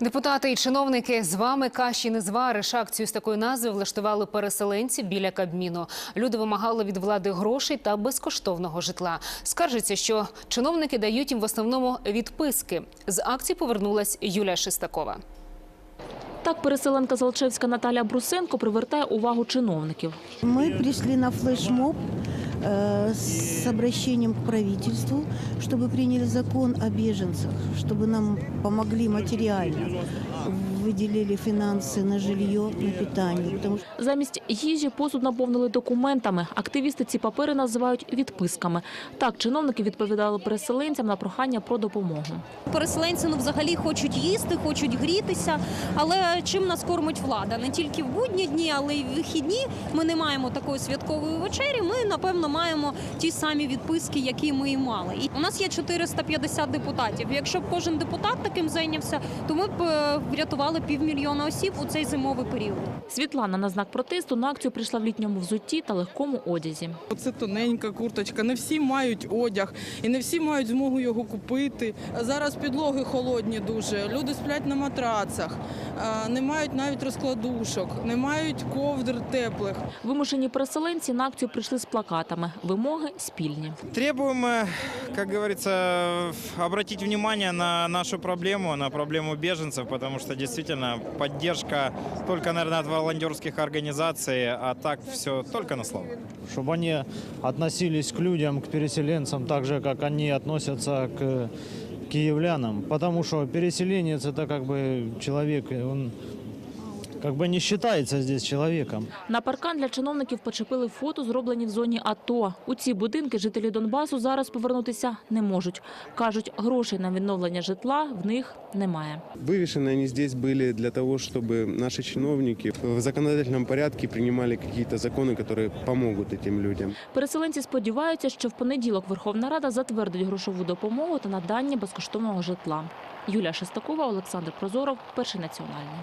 Депутати і чиновники з вами каші не звариш. Акцію з такою назвою влаштували переселенці біля Кабміну. Люди вимагали від влади грошей та безкоштовного житла. Скаржиться, що чиновники дають їм в основному відписки. З акції повернулась Юлія Шестакова. Так переселенка Залчевська Наталя Брусенко привертає увагу чиновників. Мы пришли на флешмоб с обращением к правительству, чтобы приняли закон о беженцах, чтобы нам помогли материально, выделили финансы на жилье, на питание, потому Замість їжі посуд наповнили документами. Активісти ці папери називають відписками. Так чиновники відповідали переселенцям на прохання про допомогу. Переселенці ну взагалі хочуть їсти, хочуть грітися. Але чим нас кормить влада? Не тільки в будні дні, але й в вихідні. Ми не маємо такої святкової вечері. Ми напевно маємо ті самі відписки, які ми і мали. І у нас є 450 депутатів. Якщо б кожен депутат таким зайнявся, то ми б е, врятували півмільйона осіб у цей зимовий період. Світлана на знак протесту на акцію прийшла в літньому взутті та легкому одязі. Це тоненька курточка. Не всі мають одяг і не всі мають змогу його купити. Зараз підлоги холодні дуже. Люди сплять на матрацах, не мають навіть розкладушок, не мають ковдр теплих. Вимушені переселенці на акцію прийшли з плакатами. Вимоги спільні. Требуем, э, как говорится, обратить внимание на нашу проблему, на проблему беженцев, потому что действительно поддержка только, наверное, от волонтерских организаций, а так все только на слово. чтобы они относились к людям, к переселенцам так же, как они относятся к киевлянам. Потому что переселенец это как бы человек, и он как бы не считается здесь человеком. На паркан для чиновників почепили фото, зроблені в зоні АТО. У ці будинки жителі Донбасу зараз повернутися не можуть. Кажуть, грошей на відновлення житла в них немає. Вывешены они здесь были для того, чтобы наши чиновники в законодательном порядке принимали какие-то законы, которые помогут этим людям. Переселенці сподіваються, що в понеділок Верховна Рада затвердить грошову допомогу та надання безкоштовного житла. Юлія Шестакова, Олександр Прозоров, перший національний.